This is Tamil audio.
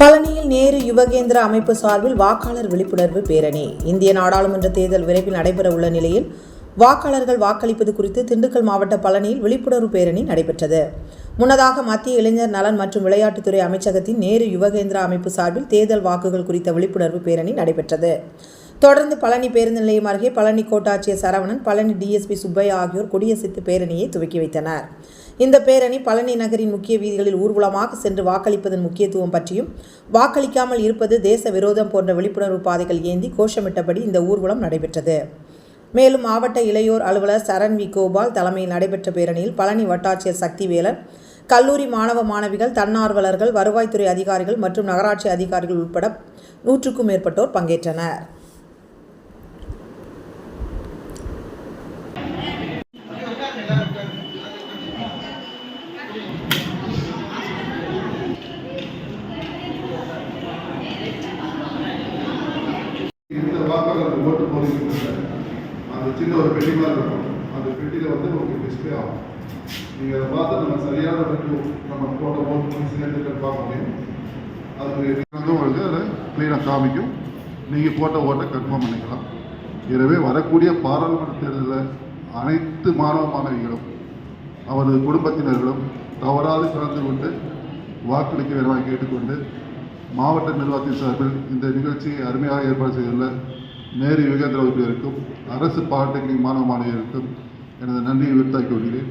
பழனியில் நேரு யுவகேந்திர அமைப்பு சார்பில் வாக்காளர் விழிப்புணர்வு பேரணி. இந்திய நாடாளுமன்ற தேர்தல் விரைவில் நடைபெற உள்ள நிலையில் வாக்காளர்கள் வாக்களிப்பது குறித்து திண்டுக்கல் மாவட்ட பழனியில் விழிப்புணர்வு பேரணி நடைபெற்றது. முன்னதாக மத்திய இளைஞர் நலன் மற்றும் விளையாட்டுத்துறை அமைச்சகத்தின் நேரு யுவகேந்திரா அமைப்பு சார்பில் தேர்தல் வாக்குகள் குறித்த விழிப்புணர்வு பேரணி நடைபெற்றது. தொடர்ந்து பழனி பேருந்து நிலையம் அருகே பழனி கோட்டாட்சியர் சரவணன் பழனி டிஎஸ்பி சுப்பையா ஆகியோர் கொடியசைத்து பேரணியை துவக்கி வைத்தனர். இந்த பேரணி பழனி நகரின் முக்கிய வீதிகளில் ஊர்வலமாக சென்று வாக்களிப்பதன் முக்கியத்துவம் பற்றியும் வாக்களிக்காமல் இருப்பது தேச விரோதம் போன்ற விழிப்புணர்வு பாதைகள் ஏந்தி கோஷமிட்டபடி இந்த ஊர்வலம் நடைபெற்றது. மேலும் மாவட்ட இளையோர் அலுவலர் சரண் வி. கோபால் தலைமையில் நடைபெற்ற பேரணியில் பழனி வட்டாட்சியர் சக்திவேலன் கல்லூரி மாணவ மாணவிகள் தன்னார்வலர்கள் வருவாய்த்துறை அதிகாரிகள் மற்றும் நகராட்சி அதிகாரிகள் உட்பட நூற்றுக்கும் மேற்பட்டோர் பங்கேற்றனர். இந்த ஓட்டு போடுறீங்க அந்த சின்ன ஒரு பெட்டி மாதிரி இருக்கும். அந்த பெட்டியில் வந்து உங்களுக்கு டிஸ்பிளே ஆகும். நீங்கள் அதை பார்த்து நம்ம சரியான இடத்துக்கு நம்ம போட்ட ஓட்டு பண்ணி சேர்ந்துட்டு பார்க்க முடியும். அதுக்கு வந்து உங்களுக்கு அதை க்ளீனாக காமிக்கும். நீங்கள் போட்ட ஓட்டை கன்ஃபார்ம் பண்ணிக்கலாம். எனவே வரக்கூடிய பாராளுமன்ற தேர்தலில் அனைத்து மாணவ மாணவிகளும் அவரது குடும்பத்தினர்களும் தவறாது கலந்து கொண்டு வாக்களிக்க வேண்டாம் கேட்டுக்கொண்டு மாவட்ட நிர்வாகத்தின் சார்பில் இந்த நிகழ்ச்சியை அருமையாக ஏற்பாடு செய்துள்ள நேரு யுகேந்திர இருக்கும். அரசு பாலிடெக்னிக் மாணவ மாணவியருக்கும் எனது நன்றியை விருத்தாக்கி கொள்கிறேன்.